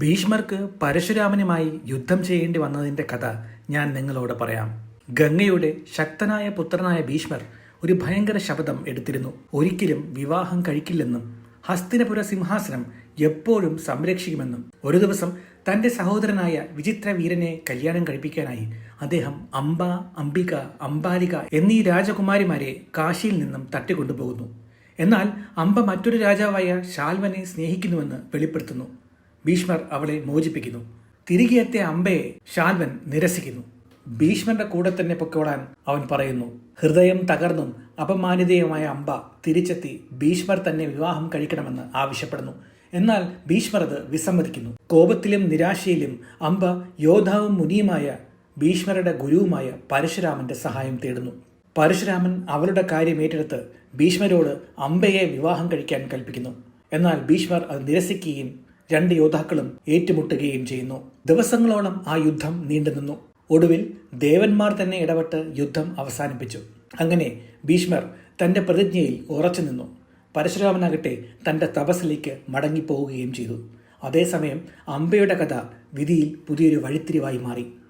ഭീഷ്മർക്ക് പരശുരാമനുമായി യുദ്ധം ചെയ്യേണ്ടി വന്നതിന്റെ കഥ ഞാൻ നിങ്ങളോട് പറയാം. ഗംഗയുടെ ശക്തനായ പുത്രനായ ഭീഷ്മർ ഒരു ഭയങ്കര ശപഥം എടുത്തിരുന്നു. ഒരിക്കലും വിവാഹം കഴിക്കില്ലെന്നും ഹസ്തിനപുര സിംഹാസനം എപ്പോഴും സംരക്ഷിക്കുമെന്നും ഒരു ദിവസം തന്റെ സഹോദരനായ വിചിത്ര വീരനെ കല്യാണം കഴിപ്പിക്കാനായി അദ്ദേഹം അംബ അംബിക അംബാലിക എന്നീ രാജകുമാരിമാരെ കാശിയിൽ നിന്നും തട്ടിക്കൊണ്ടുപോകുന്നു. എന്നാൽ അംബ മറ്റൊരു രാജാവായ ശാൽവനെ സ്നേഹിക്കുന്നുവെന്ന് വെളിപ്പെടുത്തുന്നു. ഭീഷ്മർ അവളെ മോചിപ്പിക്കുന്നു. തിരികെയെത്തിയ അമ്പയെ ശാൽവൻ നിരസിക്കുന്നു. ഭീഷ്മന്റെ കൂടെ തന്നെ പൊക്കോളാൻ അവൻ പറയുന്നു ഹൃദയം തകർന്നും അപമാനിതയുമായ അമ്പ തിരിച്ചെത്തി ഭീഷ്മർ തന്നെ വിവാഹം കഴിക്കണമെന്ന് ആവശ്യപ്പെടുന്നു. എന്നാൽ ഭീഷ്മർ അത് വിസമ്മതിക്കുന്നു. കോപത്തിലും നിരാശയിലും അമ്പ യോദ്ധാവും മുനിയുമായ ഭീഷ്മരുടെ ഗുരുവുമായ പരശുരാമന്റെ സഹായം തേടുന്നു. പരശുരാമൻ അവരുടെ കാര്യം ഏറ്റെടുത്ത് ഭീഷ്മരോട് അമ്പയെ വിവാഹം കഴിക്കാൻ കൽപ്പിക്കുന്നു. എന്നാൽ ഭീഷ്മർ അത് നിരസിക്കുകയും രണ്ട് യോദ്ധാക്കളും ഏറ്റുമുട്ടുകയും ചെയ്യുന്നു. ദിവസങ്ങളോളം ആ യുദ്ധം നീണ്ടുനിന്നു ഒടുവിൽ ദേവന്മാർ തന്നെ ഇടപെട്ട് യുദ്ധം അവസാനിപ്പിച്ചു. അങ്ങനെ ഭീഷ്മർ തന്റെ പ്രതിജ്ഞയിൽ ഉറച്ചു നിന്നു. പരശുരാമനാകട്ടെ തന്റെ തപസ്സിലേക്ക് മടങ്ങിപ്പോവുകയും ചെയ്തു. അതേസമയം അംബയുടെ കഥ വിധിയിൽ പുതിയൊരു വഴിത്തിരിവായി മാറി.